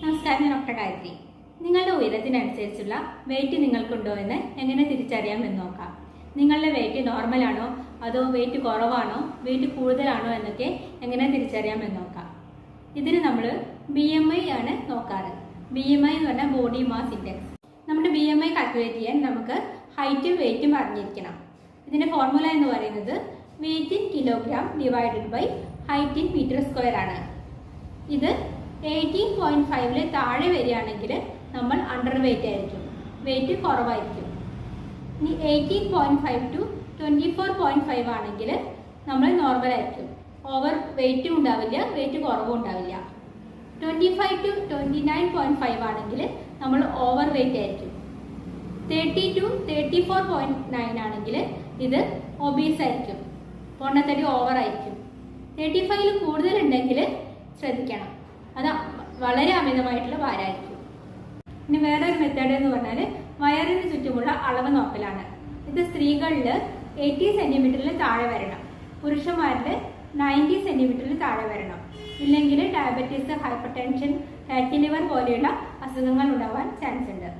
നമസ്കാരം ഞാൻ ഡോക്ടർ ഗായത്രി. നിങ്ങളുടെ ഉയരത്തിനനുസരിച്ചുള്ള വെയിറ്റ് നിങ്ങൾക്കുണ്ടോ എന്ന് എങ്ങനെ തിരിച്ചറിയാമെന്ന് നോക്കാം. നിങ്ങളുടെ വെയിറ്റ് നോർമൽ ആണോ? അതോ വെയിറ്റ് കുറവാണോ? വെയിറ്റ് കൂടുതലാണോ എന്നൊക്കെ എങ്ങനെ തിരിച്ചറിയാമെന്ന് നോക്കാം. ഇതിന് നമ്മൾ ബി എം ഐ ആണ് നോക്കാറ്. ബി എം ഐ എന്ന് പറഞ്ഞാൽ ബോഡി മാസ് ഇൻഡെക്സ് നമ്മുടെ ബി എം ഐ കാൽക്കുലേറ്റ് ചെയ്യാൻ നമുക്ക് ഹൈറ്റും വെയിറ്റും അറിഞ്ഞിരിക്കണം ഇതിന്റെ ഫോർമുല എന്ന് പറയുന്നത് weight in kilogram divided by height in metre square ആണ്. ഇത് എയ്റ്റീൻ പോയിന്റ് ഫൈവിൽ താഴെ വരികയാണെങ്കിൽ നമ്മൾ അണ്ടർ വെയിറ്റ് ആയിരിക്കും. വെയിറ്റ് കുറവായിരിക്കും. ഇനി eighteen point five to twenty four point five ആണെങ്കിൽ നമ്മൾ നോർമൽ ആയിരിക്കും. ഓവർ വെയിറ്റും ഉണ്ടാവില്ല വെയിറ്റ് കുറവും ഉണ്ടാവില്ല. Twenty five to twenty nine point five ആണെങ്കിൽ നമ്മൾ ഓവർ വെയിറ്റ് ആയിരിക്കും. Thirty to thirty four point nine ആണെങ്കിൽ ഇത് ഒബീസ് ആയിരിക്കും. പൊണ്ണത്തടി ഓവർ ആയിരിക്കും. തേർട്ടി ഫൈവിൽ കൂടുതലുണ്ടെങ്കിൽ ശ്രദ്ധിക്കണം. അത് വളരെ അമിതമായിട്ടുള്ള ഭാരമായിരിക്കും. ഇനി വേറൊരു മെത്തേഡ് എന്ന് പറഞ്ഞാൽ വയറിന് ചുറ്റുമുള്ള അളവ് നോക്കലാണ്. ഇത് സ്ത്രീകളിൽ എയ്റ്റി സെന്റിമീറ്ററിൽ താഴെ വരണം. പുരുഷന്മാരിൽ നയന്റി സെന്റിമീറ്ററിൽ താഴെ വരണം. ഇല്ലെങ്കിൽ diabetes hypertension fatty liver പോലെയുള്ള അസുഖങ്ങൾ ഉണ്ടാവാൻ ചാൻസ് ഉണ്ട്.